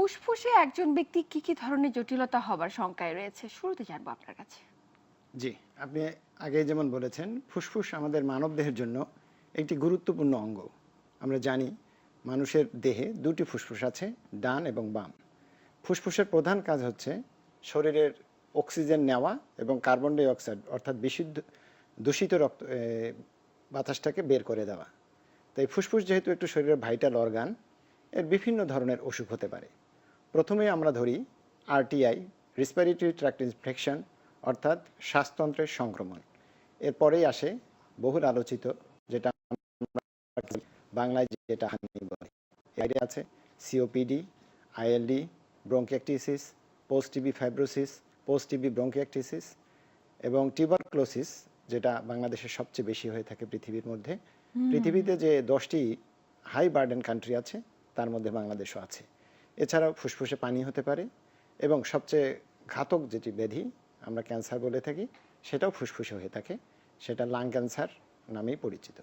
ফুসফুসে একজন ব্যক্তি কি কি ধরনের জটিলতা হবার শঙ্কায় রয়েছে? শুরুতে জানব আপনার কাছে। জি, আপনি আগে যেমন বলেছেন, ফুসফুস আমাদের মানবদেহের জন্য একটি গুরুত্বপূর্ণ অঙ্গ। আমরা জানি মানুষের দেহে দুটি ফুসফুস আছে, ডান এবং বাম। ফুসফুসের প্রধান কাজ হচ্ছে শরীরের অক্সিজেন নেওয়া এবং কার্বন ডাই অক্সাইড, অর্থাৎ বিশুদ্ধ দূষিত রক্ত বাতাসটাকে বের করে দেওয়া। তাই ফুসফুস যেহেতু একটু শরীরের ভাইটাল অর্গান, এর বিভিন্ন ধরনের অসুখ হতে পারে। প্রথমে আমরা ধরি আরটিআই রেসপিরেটরি ট্র্যাক্ট ইনফেকশন অর্থাৎ শ্বাসতন্ত্রের সংক্রমণ। এরপরেই আসে বহুল আলোচিত যেটা বাংলায় যেটা হানি বলে। এর আছে COPD ILD bronchiectasis post TB fibrosis post TB bronchiectasis এবং টিউবারক্লোসিস যেটা বাংলাদেশের সবচেয়ে বেশি হয়ে থাকে পৃথিবীর মধ্যে। পৃথিবীতে যে দশটি হাই বার্ডেন কান্ট্রি আছে তার মধ্যে বাংলাদেশও আছে। এছাড়াও ফুসফুসে পানি হতে পারে এবং সবচেয়ে ঘাতক যেটি ব্যাধি, আমরা ক্যান্সার বলে থাকি, সেটাও ফুসফুসে হয়ে থাকে, সেটা লাং ক্যান্সার নামেই পরিচিত।